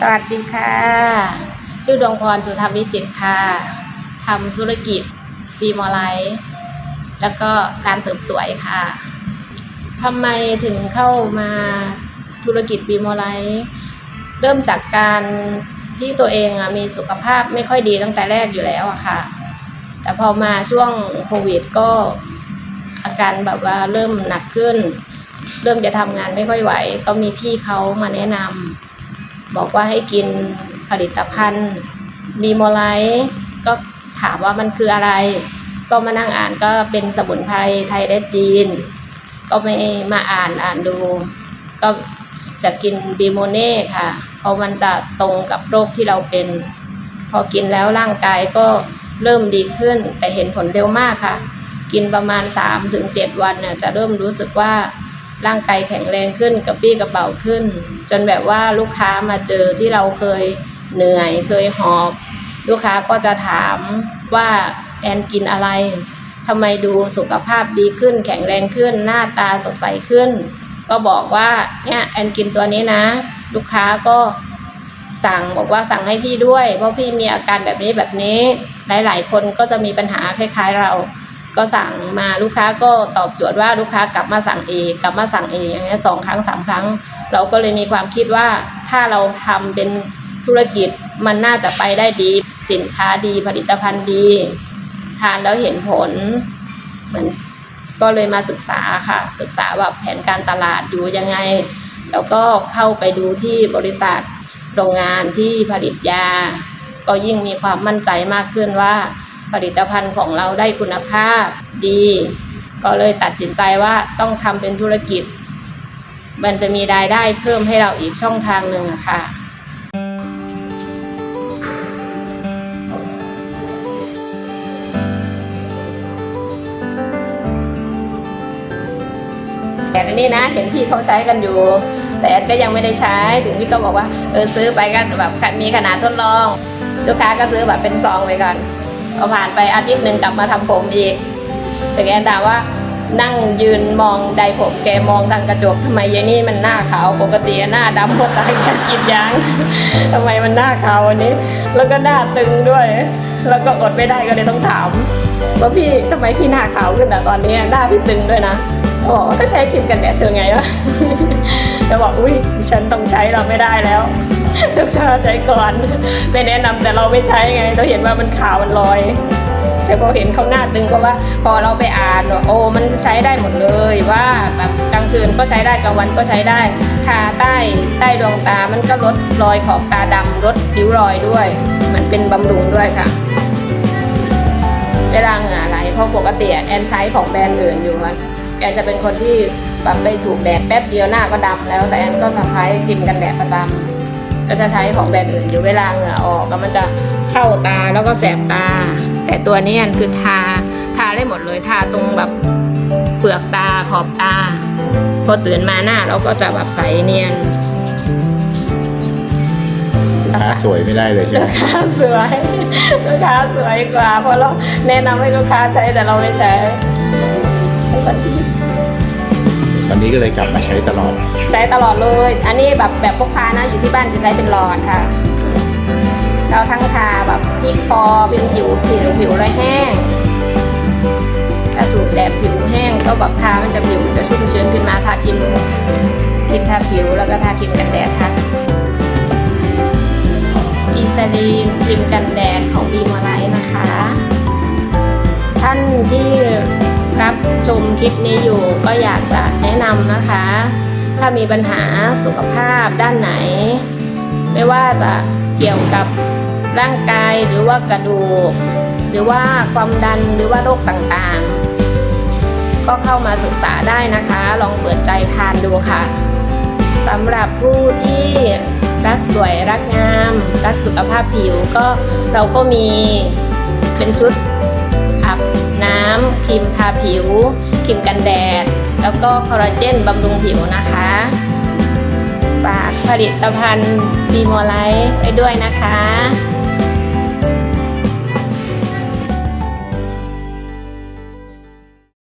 สวัสดีค่ะ ชื่อดวงพรสุธรรมวิจิตค่ะทำธุรกิจบีมอลไลท์แล้วก็ร้านเสริมสวยค่ะทำไมถึงเข้ามาธุรกิจบีมอลไลท์เริ่มจากการที่ตัวเองมีสุขภาพไม่ค่อยดีตั้งแต่แรกอยู่แล้วอะค่ะ แต่พอมาช่วงโควิดก็อาการแบบว่าเริ่มหนักขึ้น เริ่มจะทำงานไม่ค่อยไหว ก็มีพี่เขามาแนะนำ บอกว่าให้กินผลิตภัณฑ์บีโมไลท์ก็ถามว่ามันคืออะไร ก็มานั่งอ่านก็เป็นสมุนไพรไทยและจีน ก็ไม่มาอ่านอ่านดู ก็จะกินบีโมเน่ค่ะ เพราะมันจะตรงกับโรคที่เราเป็น พอกินแล้วร่างกายก็เริ่มดีขึ้น แต่เห็นผลเร็วมากค่ะ กินประมาณ 3-7ถึงวันเนี่ยจะเริ่มรู้สึกว่า ร่างกายแข็งแรงขึ้นกระปี้กระเป๋าขึ้น จนแบบว่าลูกค้ามาเจอที่เราเคยเหนื่อยเคยหอบ ลูกค้าก็จะถามว่าแอนกินอะไรทำไมดูสุขภาพดีขึ้น แข็งแรงขึ้น หน้าตาสดใสขึ้น ก็บอกว่าเนี่ยแอนกินตัวนี้นะ ลูกค้าก็สั่งบอกว่าสั่งให้พี่ด้วย เพราะพี่มีอาการแบบนี้แบบนี้ หลาย ๆ คนก็จะมีปัญหาคล้าย ๆ เรา ก็สั่งมาลูกค้าก็ตอบโจทย์ว่าลูกค้ากลับมาสั่งเองกลับมาสั่งเองอย่างเงี้ยสองครั้งสามครั้ง เราก็เลยมีความคิดว่าถ้าเราทำเป็นธุรกิจมันน่าจะไปได้ดี สินค้าดีผลิตภัณฑ์ดี ทานแล้วเห็นผลเหมือนก็เลยมาศึกษาค่ะ ศึกษาว่าแผนการตลาดอยู่ยังไง แล้วก็เข้าไปดูที่บริษัทโรงงานที่ผลิตยา ก็ยิ่งมีความมั่นใจมากขึ้นว่า ผลิตภัณฑ์ของเราได้คุณภาพดี ก็เลยตัดสินใจว่าต้องทำเป็นธุรกิจ มันจะมีรายได้เพิ่มให้เราอีกช่องทางหนึ่งค่ะแต่อันนี้นะเห็นพี่เขาใช้กันอยู่ แต่แอนก็ยังไม่ได้ใช้ ถึงพี่ก็บอกว่าเออซื้อไปก็แบบมีขนาดทดลอง ลูกค้าก็ซื้อแบบเป็นซองไปก่อน พอผ่านไปอาทิตย์หนึ่งกลับมาทำผมอีกถึงแอนถาว่านั่งยืนมองไดผมแกมองทางกระจกทำไมยายนี่มันหน้าขาวปกติหน้าดำเพราะตายแกกินยางทำไมมันหน้าขาววันนี้ แล้วก็หน้าตึงด้วย แล้วก็อดไม่ได้ก็เลยต้องถามว่าพี่ทำไมพี่หน้าขาวขึ้นแต่ตอนนี้หน้าพี่ตึงด้วยนะอ๋อก็ใช้ครีมกันแดดเธอไงวะจะบอกอุ้ยฉันต้องใช้เราไม่ได้แล้ว ทุกชาใช้ก่อนไม่แนะนำแต่เราไม่ใช้ไง เราเห็นว่ามันขาวมันลอย แต่พอเห็นเขาหน้าตึงก็ว่า พอเราไปอ่านว่าโอ้มันใช้ได้หมดเลยว่าแบบกลางคืนก็ใช้ได้กลางวันก็ใช้ได้ทาใต้ใต้ดวงตามันก็ลดรอยขอบตาดำลดริ้วรอยด้วยมือนเป็นบำรุงด้วยค่ะเวลาเหงื่อไหลเพราะปกติแอนใช้ของแบรนด์อื่นอยู่อะแอนจะเป็นคนที่แบบไปถูกแดดแป๊บเดียวหน้าก็ดำแล้วแต่แอนก็จะใช้ครีมกันแดดประจำ ก็จะใช้ของแบรนด์อื่นอยู่เวลาเหงื่อออกแล้วมันจะเข้าตาแล้วก็แสบตา แต่ตัวนี้อันคือทาทาได้หมดเลยทาตรงแบบเปลือกตาขอบตา พอตื่นมาหน้าเราก็จะแบบใสเนียนลูกค้าสวยไม่ได้เลยใช่ไหมลูกค้าสวยลูกค้าสวยกว่า เพราะเราแนะนำให้ลูกค้าใช้แต่เราไม่ใช้ให้คนที่ตอ นนี้ก็เลยกลับมาใช้ตลอด ใช้ตลอดเลย อันนี้แบบแบบพกพานะอยู่ที่บ้านจะใช้เป็นหลอดค่ะ เราทั้งทาแบบที่คอเป็นผิวผิวผิวและแห้งถ้าถูกแดดผิวแห้งก็แบบทามันจะผิวจะชุ่มชื้นขึ้นมาทาครีมครีมทาผิวแล้วก็ทาครีมกันแดดค่ะอีซาลีนครีมกันแดดของบีมาไลนะคะ ท่านที่ รับชมคลิปนี้อยู่ก็อยากจะแนะนำนะคะ ถ้ามีปัญหาสุขภาพด้านไหน ไม่ว่าจะเกี่ยวกับร่างกายหรือว่ากระดูก หรือว่าความดันหรือว่าโรคต่างๆ ก็เข้ามาศึกษาได้นะคะ ลองเปิดใจทานดูค่ะสำหรับผู้ที่รักสวยรักงาม รักสุขภาพผิวก็เราก็มีเป็นชุด น้ำครีมทาผิวครีมกันแดด แล้วก็คอลลาเจนบำรุงผิวนะคะฝากผลิตภัณฑ์ดีโมไลท์ไปด้วยนะคะ